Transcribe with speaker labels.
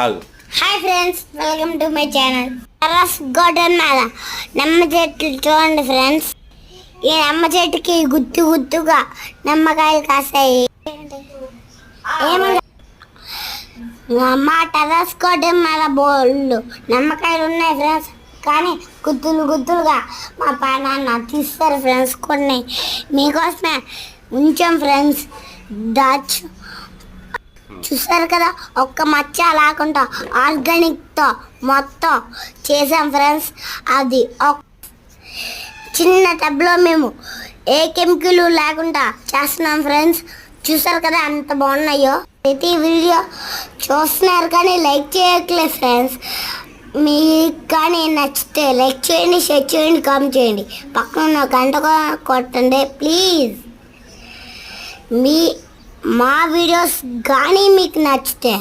Speaker 1: ఆగు.
Speaker 2: Hi friends welcome to my channel. Terrace garden మీద నిమ్మ చెట్లు చూడండి ఫ్రెండ్స్. ఈ నిమ్మ చెట్టుకి గుత్తు గుత్తుగా నిమ్మకాయలు కాస్తాయి. మా టెర్రస్ గార్డెన్ మీద బోళ్ళు. నిమ్మకాయలు ఉన్నాయి ఫ్రెండ్స్ కానీ గుత్తులు గుత్తులుగా మా పానాన్న తీస్తారు ఫ్రెండ్స్ కొన్ని. మీకోసమే ఉంచాం ఫ్రెండ్స్. దాచు చూసారు కదా? ఒక్క మచ్చ లేకుండా ఆర్గానిక్తో మొత్తం చేసాం ఫ్రెండ్స్. అది ఒక చిన్న టబ్లో మేము ఏ కెమికలు లేకుండా చేస్తున్నాం ఫ్రెండ్స్. చూసారు కదా అంత బాగున్నాయో? ప్రతి వీడియో చూస్తున్నారు కానీ లైక్ చేయట్లేదు ఫ్రెండ్స్. మీకు కానీ నచ్చితే లైక్ చేయండి షేర్ చేయండి కామెంట్ చేయండి. పక్కన ఉన్న గంట కొట్టండి ప్లీజ్. మీ మా వీడియోస్ కానీ మీకు నచ్చితే